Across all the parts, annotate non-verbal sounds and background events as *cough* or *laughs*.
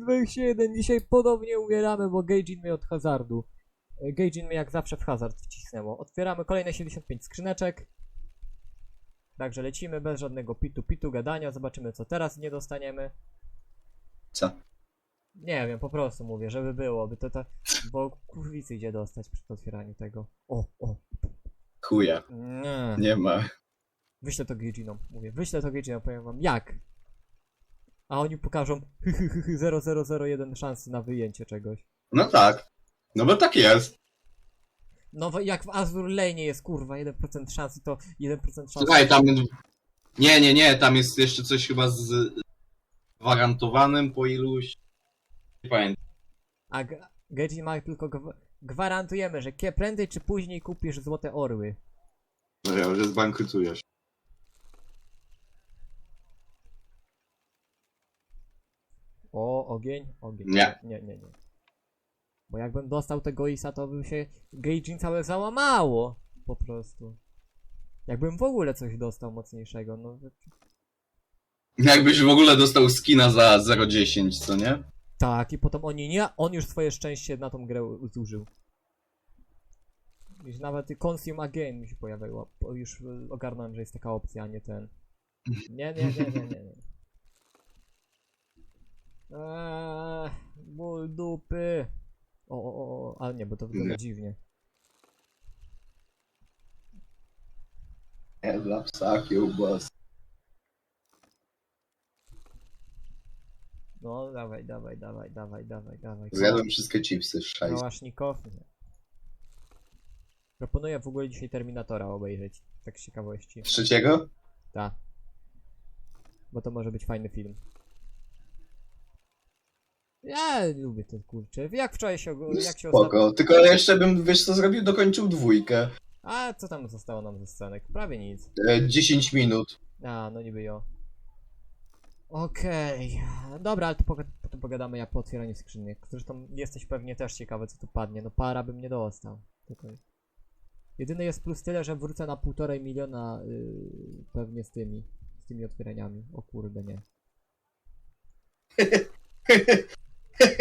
21. Dzisiaj podobnie umieramy, bo Gaijin mnie od hazardu. E, Gaijin mnie jak zawsze w hazard wcisnęło. Otwieramy kolejne 75 skrzyneczek. Także lecimy bez żadnego pitu pitu gadania. Zobaczymy co teraz nie dostaniemy. Co? Nie wiem, po prostu mówię, żeby było, by to, to bo kurwicy idzie dostać przy otwieraniu tego. O, o. Chuja. Nie. Nie ma. Wyślę to Gaijinom, mówię, wyślę to Gaijinom, powiem wam jak. A oni pokażą *laughs* 0001 szansy na wyjęcie czegoś. No tak. No bo tak jest. No bo jak w Azur Lane jest kurwa 1% szansy, to 1% szansy. Słuchaj, tam... Nie, nie, nie, tam jest jeszcze coś chyba z gwarantowanym po iluś... Nie pamiętam. A G- Gaijin ma tylko gw gwarantujemy, że kie prędzej czy później kupisz złote orły. No ja, że zbankrutujesz. O, ogień, ogień. Nie. Nie, nie, nie. Bo jakbym dostał tego Isa, to by się Gaijin całe załamało. Po prostu. Jakbym w ogóle coś dostał mocniejszego, no. Jakbyś w ogóle dostał skina za 0,10, co nie? Tak, i potem oni nie, on już swoje szczęście na tą grę zużył. Już nawet Consume Again mi się pojawiło. Już y, ogarnąłem, że jest taka opcja, a nie ten. Nie, nie, nie, nie, nie. nie. Eee, ból dupy. O, o, o, ale nie, bo to wygląda Nie. dziwnie. Nie, dla psa kiełbas. No, dawaj, dawaj, dawaj, dawaj, dawaj, dawaj. Zjadłem wszystkie chipsy, szajs. Kałasznikow? Nie. Proponuję w ogóle dzisiaj Terminatora obejrzeć. Tak z ciekawości. Trzeciego? Tak. Bo to może być fajny film. Ja lubię ten kurczę. Jak wczoraj się ogo- jak się ostatnio... Spoko. Tylko jeszcze bym, wiesz co zrobił? Dokończył dwójkę. A co tam zostało nam ze scenek? Prawie nic. E, 10 minut. A, no niby jo. Okej. Dobra, ale to poga- potem pogadamy ja po otwieraniu skrzynek. Zresztą jesteś pewnie też ciekawy co tu padnie. No para bym nie dostał. Tutaj. Jedyny jest plus tyle, że wrócę na półtorej miliona yy, pewnie z tymi. Z tymi otwieraniami. O kurde, nie. *laughs*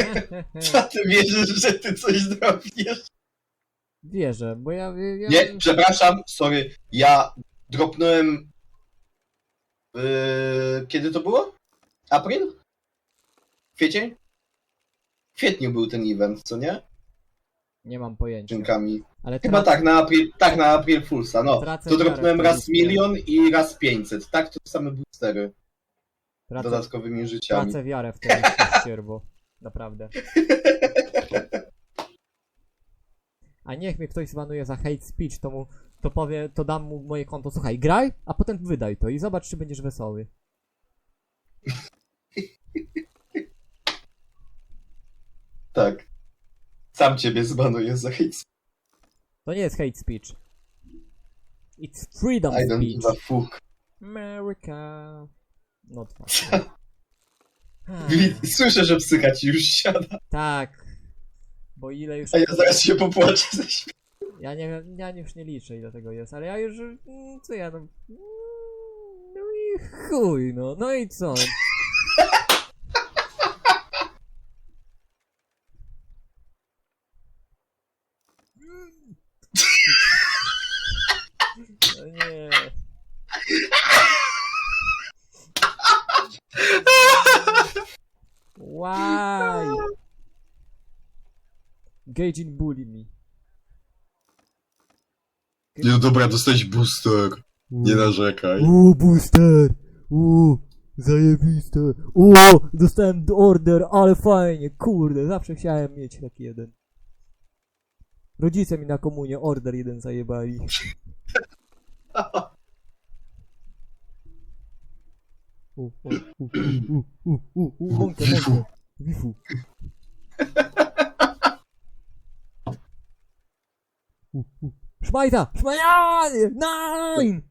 *laughs* Co ty wierzysz, że ty coś zrobisz? Wierzę, bo ja... ja Nie, przepraszam, sorry. Ja dropnąłem... Yy, kiedy to było? April? Kwiecień? W kwietniu był ten event, co nie? Nie mam pojęcia. Ale Chyba tak, na April, tak, na April Foolsa, no. Tracę To dropnąłem raz milion i raz 500. Tak, to same boostery. tracę, Dodatkowymi życiami. tracę wiarę w to ścierbo. Naprawdę. A niech mnie ktoś zwanuje za hate speech, to mu, to powie, to dam mu moje konto, słuchaj, graj, a potem wydaj to i zobacz, czy będziesz wesoły. Tak. Sam ciebie zbanuję za hate. To nie jest hate speech. It's freedom I don't speech. give a fuck. America. Not fuck. *laughs* Wi- Słyszę, że psycha ci już siada, Tak. Bo ile już... a ja zaraz się popłaczę ze śmiechu. Ja nie wiem, ja już nie liczę ile tego jest, ale ja już, mm, co ja no, mm, no i chuj no, no i co? No nie. Why? Gaijin bully me. Nie, dobra, dostałeś booster. Nie narzekaj. O, booster! O, zajebiste! O, dostałem order, ale fajnie, kurde, zawsze chciałem mieć taki jeden. Rodzice mi na komunię order jeden zajebali. U, u, u, u, u, u, u, mąkę, mąkę. Wifu. U, Szmajta! Szmajanie! Nine!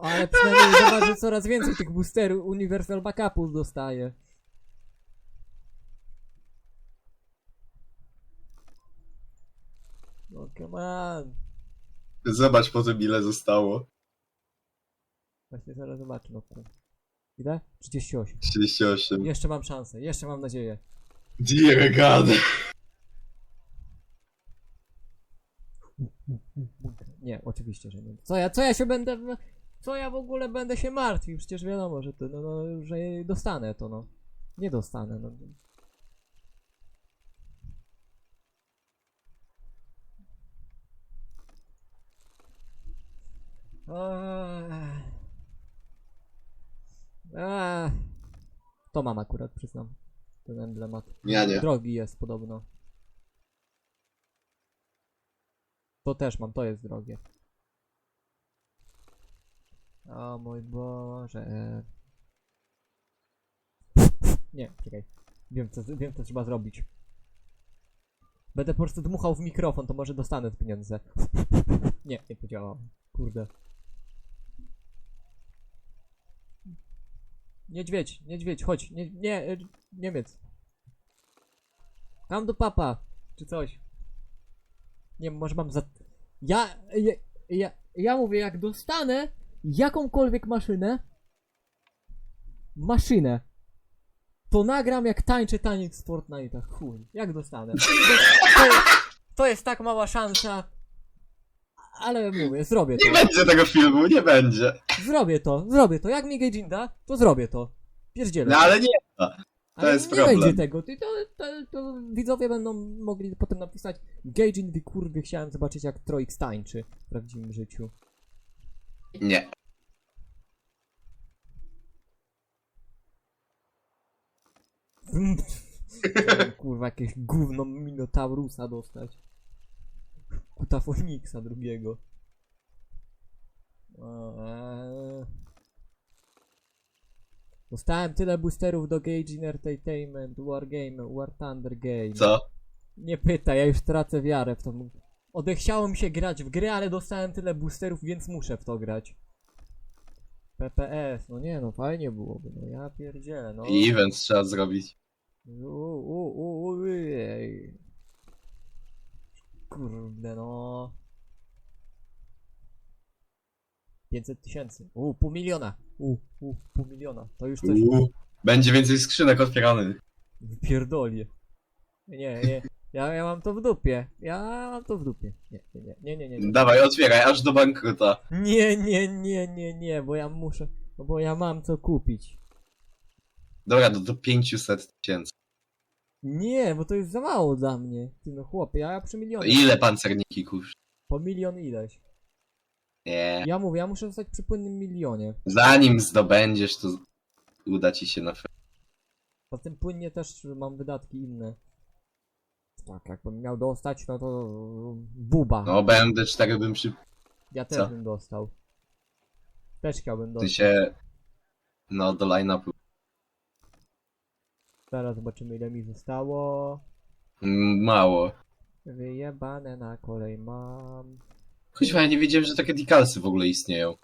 Ale przynajmniej zobacz, że coraz więcej tych boosterów Universal Backupów dostaje. No come on. Zobacz potem ile zostało. Właśnie zaraz zobaczę, to. Ile? 38. 38. Jeszcze mam szansę, jeszcze mam nadzieję. Dear God. Nie, oczywiście, że nie. Co ja, co ja się będę. Co ja w ogóle będę się martwił? Przecież wiadomo, że to, no, no, że dostanę to, no. Nie dostanę, no. To mam akurat, przyznam. Ten emblemat. Ja nie. Drogi jest podobno. To też mam, to jest drogie. O mój Boże. Nie, czekaj. Wiem co, wiem co trzeba zrobić. Będę po prostu dmuchał w mikrofon, to może dostanę te pieniądze. Nie, nie podziałam. Kurde. Niedźwiedź, niedźwiedź, chodź. Nie, nie, Niemiec. Tam do papa, czy coś. Nie może mam za... Ja, ja, ja, ja mówię, jak dostanę jakąkolwiek maszynę, maszynę, to nagram jak tańczę taniec w Fortnite'ach, chuj, jak dostanę. To, to, to jest tak mała szansa, ale mówię, zrobię to. Nie będzie tego filmu, nie będzie. Zrobię to, zrobię to. Jak mi Gaijin da, to zrobię to. Pierdzielę. No ale nie. Ale jest nie problem. będzie tego. To, to, to widzowie będą mogli potem napisać Gaijin, wy kurwy, chciałem zobaczyć jak Troix tańczy w prawdziwym życiu. Nie. *laughs* kurwa, jakieś gówno Minotaurusa dostać. Kutafoniksa drugiego. Eee. Dostałem tyle boosterów do Gaijin Entertainment, Wargame, War Thunder Game. Co? Nie pytaj, ja już tracę wiarę w to. Odechciało mi się grać w gry, ale dostałem tyle boosterów, więc muszę w to grać. PPS, no nie no, fajnie byłoby, no ja pierdzielę, no. I event trzeba zrobić. U, u, u, u, ej. Kurde no. 500 tysięcy. U, pół miliona. U, u, pół miliona. To już coś Uuu. Będzie więcej skrzynek otwieranych. wypierdoli. Nie, nie. Ja, ja mam to w dupie. Ja mam to w dupie. Nie, nie, nie, nie, nie, nie. Nie, Dawaj, otwieraj, aż do bankruta. nie, nie, nie, nie, nie, bo ja muszę, no bo ja mam co kupić. Dobra, do, do 500 tysięcy. Nie, bo to jest za mało dla mnie. Ty no chłopie, ja przy milionie. ile pancerniki kusz? Po milion ileś. Nie. Ja mówię, ja muszę zostać przy płynnym milionie. Zanim zdobędziesz, to uda ci się na fe... Po tym płynnie też mam wydatki inne. Tak, jakbym miał dostać, no to buba. No, BMD4 bym przy... ja też co? bym dostał. Też chciałbym dostać. sensie... No, do line-upu. Teraz zobaczymy ile mi zostało. Mało. Wyjebane na kolej mam. Choćby ja nie wiedziałem, że takie decalsy w ogóle istnieją.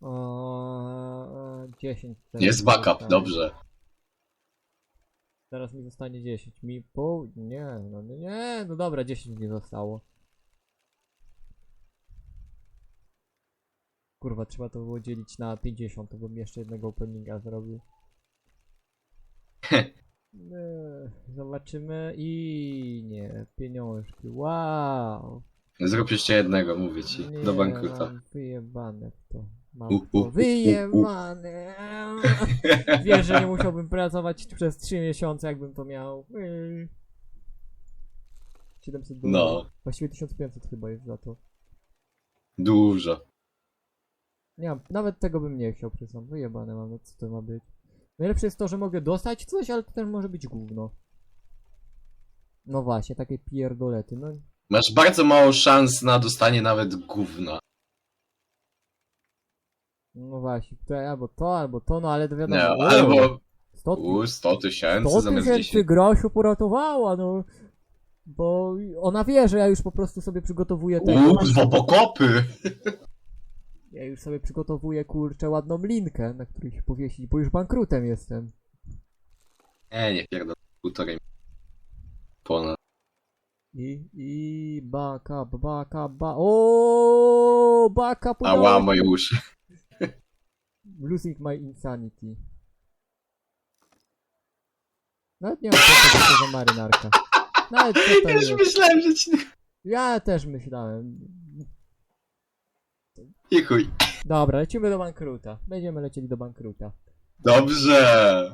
O, 10. teraz Jest mi backup, zostanie. dobrze. Teraz mi zostanie 10. Mi pół. Nie, no nie, no dobra, 10 mi zostało. Kurwa, trzeba to było dzielić na 50, to bym jeszcze jednego openinga zrobił. *laughs* Nie, Zobaczymy i nie, pieniążki, wow. Zrób jeszcze jednego, mówię ci. Nie, Do bankruta. mam wyjebane w to. Mam U, w u, to u, u, u. wyjebane. Wiesz, że nie musiałbym pracować przez 3 miesiące, jakbym to miał. Yy. 700 No. dolarów. Właściwie 1500 chyba jest za to. Dużo. Nie mam, nawet tego bym nie chciał, przyznam. Wyjebane mam, no co to ma być. Najlepsze jest to, że mogę dostać coś, ale to też może być gówno. No właśnie, takie pierdolety, no. Masz bardzo mało szans na dostanie nawet gówna. No właśnie, to albo to, albo to, no ale to wiadomo. Nie, o, albo 100 u, 100 tysięcy 100 zamiast tysięcy 10. grosiu poratowała, no. Bo ona wie, że ja już po prostu sobie przygotowuję tego. Uuu, dwa pokopy! *laughs* Ja już sobie przygotowuję, kurczę, ładną linkę, na której się powiesić, bo już bankrutem jestem. Nie, nie pierdolę. Półtorej. Ponad. I, i, baka, baka, ba, o, baka, Ała, podałem. moje uszy. *laughs* Losing my insanity. Nawet nie mam to za marynarka. Nawet co to jest. myślałem, że ci... Ja też myślałem. I chuj. Dobra, lecimy do bankruta. Będziemy lecieli do bankruta. Dobrze.